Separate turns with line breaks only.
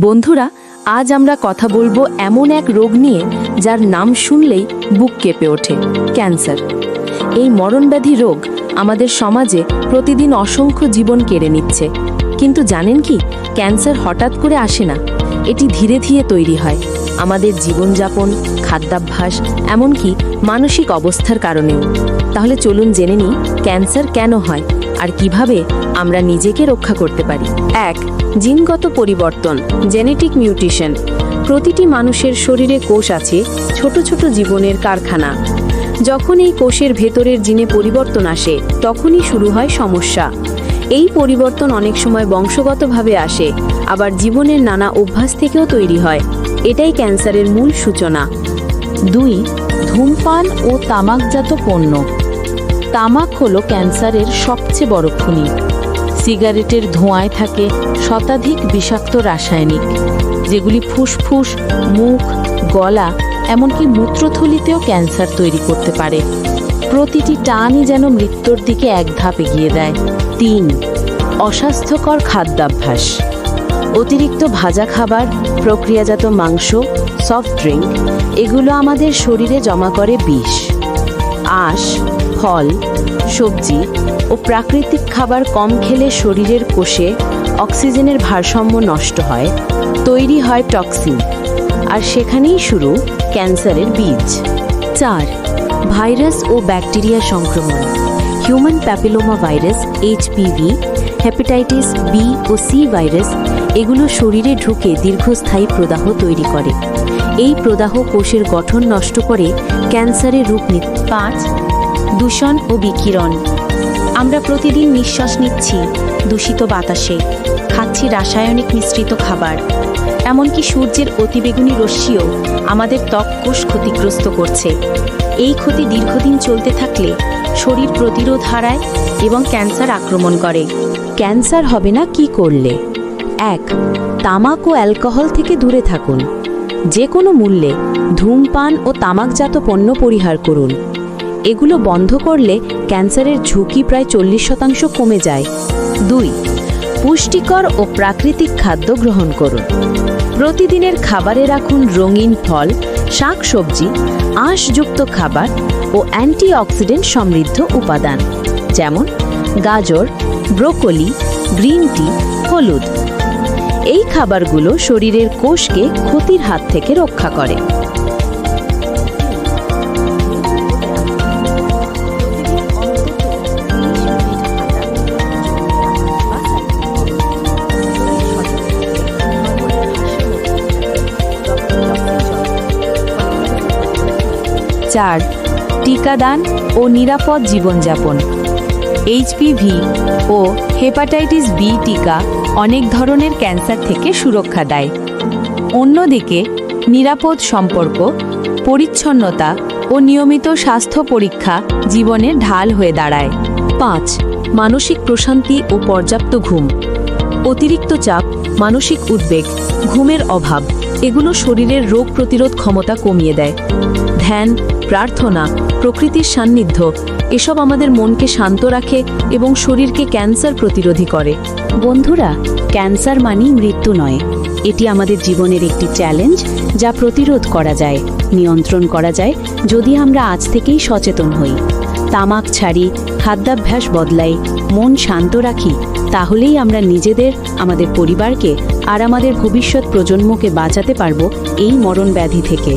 বন্ধুরা, আজ আমরা কথা বলব এমন এক রোগ নিয়ে, যার নাম শুনলেই বুক কেঁপে ওঠে, ক্যান্সার। এই মরণব্যাধি রোগ আমাদের সমাজে প্রতিদিন অসংখ্য জীবন কেড়ে নিচ্ছে। কিন্তু জানেন কি, ক্যান্সার হঠাৎ করে আসে না, এটি ধীরে ধীরে তৈরি হয়। আমাদের জীবনযাপন, খাদ্যাভ্যাস, এমনকি মানসিক অবস্থার কারণেও। তাহলে চলুন জেনে নিই, ক্যান্সার কেন হয়? আর কীভাবে আমরা নিজেকে রক্ষা করতে পারি। এক, জিনগত পরিবর্তন জেনেটিক মিউটেশন প্রতিটি মানুষের শরীরে কোষ আছে, ছোট ছোট জীবনের কারখানা। যখন এই কোষের ভেতরের জিনে পরিবর্তন আসে, তখনই শুরু হয় সমস্যা। এই পরিবর্তন অনেক সময় বংশগতভাবে আসে, আবার জীবনের নানা অভ্যাস থেকেও তৈরি হয়। এটাই ক্যান্সারের মূল সূচনা।
দুই, ধূমপান ও তামাকজাত পণ্য। তামাক হলো ক্যান্সারের সবচেয়ে বড় খুনি। সিগারেটের ধোঁয়ায় থাকে শতাধিক বিষাক্ত রাসায়নিক, যেগুলি ফুসফুস, মুখ, গলা, এমনকি মূত্রথলিতেও ক্যান্সার তৈরি করতে পারে। প্রতিটি টানই যেন মৃত্যুর দিকে এক ধাপ এগিয়ে দেয়। তিন, অস্বাস্থ্যকর খাদ্যাভ্যাস। অতিরিক্ত ভাজা খাবার, প্রক্রিয়াজাত মাংস সফট ড্রিঙ্ক এগুলো আমাদের শরীরে জমা করে বিষ। আঁশ ফল, সবজি ও প্রাকৃতিক খাবার কম খেলে শরীরের কোষে অক্সিজেনের ভারসাম্য নষ্ট হয়, তৈরি হয় টক্সিন। আর সেখানেই শুরু ক্যান্সারের বীজ।
চার, ভাইরাস ও ব্যাকটেরিয়া সংক্রমণ। Human papilloma virus HPV hepatitis B ও সি ভাইরাস, এগুলো শরীরে ঢুকে দীর্ঘস্থায়ী প্রদাহ তৈরি করে। এই প্রদাহ কোষের গঠন নষ্ট করে ক্যান্সারের রূপ নিতে।
পাঁচ দূষণ ও বিকিরণ। আমরা প্রতিদিন নিঃশ্বাস নিচ্ছি দূষিত বাতাসে। খাচ্ছি রাসায়নিক মিশ্রিত খাবার। এমনকি সূর্যের অতিবেগুনি রশ্মিও আমাদের ত্বক কোষ ক্ষতিগ্রস্ত করছে। এই ক্ষতি দীর্ঘদিন চলতে থাকলে শরীর প্রতিরোধ হারায় এবং ক্যান্সার আক্রমণ করে।
ক্যান্সার হবে না কি করলে? এক, তামাক ও অ্যালকোহল থেকে দূরে থাকুন। যে কোনো মূল্যে ধূমপান ও তামাকজাত পণ্য পরিহার করুন। এগুলো বন্ধ করলে ক্যান্সারের ঝুঁকি প্রায় চল্লিশ শতাংশ কমে যায়। দুই, পুষ্টিকর ও প্রাকৃতিক খাদ্য গ্রহণ করুন। প্রতিদিনের খাবারে রাখুন রঙিন ফল শাক সবজি আঁশযুক্ত খাবার ও অ্যান্টিঅক্সিডেন্ট সমৃদ্ধ উপাদান, যেমন গাজর, ব্রোকলি, গ্রিন টি, হলুদ। এই খাবারগুলো শরীরের কোষকে ক্ষতির হাত থেকে রক্ষা করে। চার টিকাদান ও নিরাপদ জীবনযাপন। এইচপিভি ও হেপাটাইটিস বি টিকা অনেক ধরনের ক্যান্সার থেকে সুরক্ষা দেয়। অন্যদিকে, নিরাপদ সম্পর্ক, পরিচ্ছন্নতা ও নিয়মিত স্বাস্থ্য পরীক্ষা জীবনের ঢাল হয়ে দাঁড়ায়। পাঁচ, মানসিক প্রশান্তি ও পর্যাপ্ত ঘুম। অতিরিক্ত চাপ, মানসিক উদ্বেগ, ঘুমের অভাব, এগুলো শরীরের রোগ প্রতিরোধ ক্ষমতা কমিয়ে দেয়। ধ্যান প্রার্থনা, প্রকৃতির সান্নিধ্য, এসব আমাদের মনকে শান্ত রাখে এবং শরীরকে ক্যান্সার প্রতিরোধী করে।
বন্ধুরা, ক্যান্সার মানেই মৃত্যু নয়। এটি আমাদের জীবনের একটি চ্যালেঞ্জ যা প্রতিরোধ করা যায়, নিয়ন্ত্রণ করা যায় যদি আমরা আজ থেকেই সচেতন হই। তামাক ছাড়ি, খাদ্যাভ্যাস বদলাই, মন শান্ত রাখি, তাহলেই আমরা নিজেদের, আমাদের পরিবারকে আর আমাদের ভবিষ্যৎ প্রজন্মকে বাঁচাতে পারব এই মরণ ব্যাধি থেকে।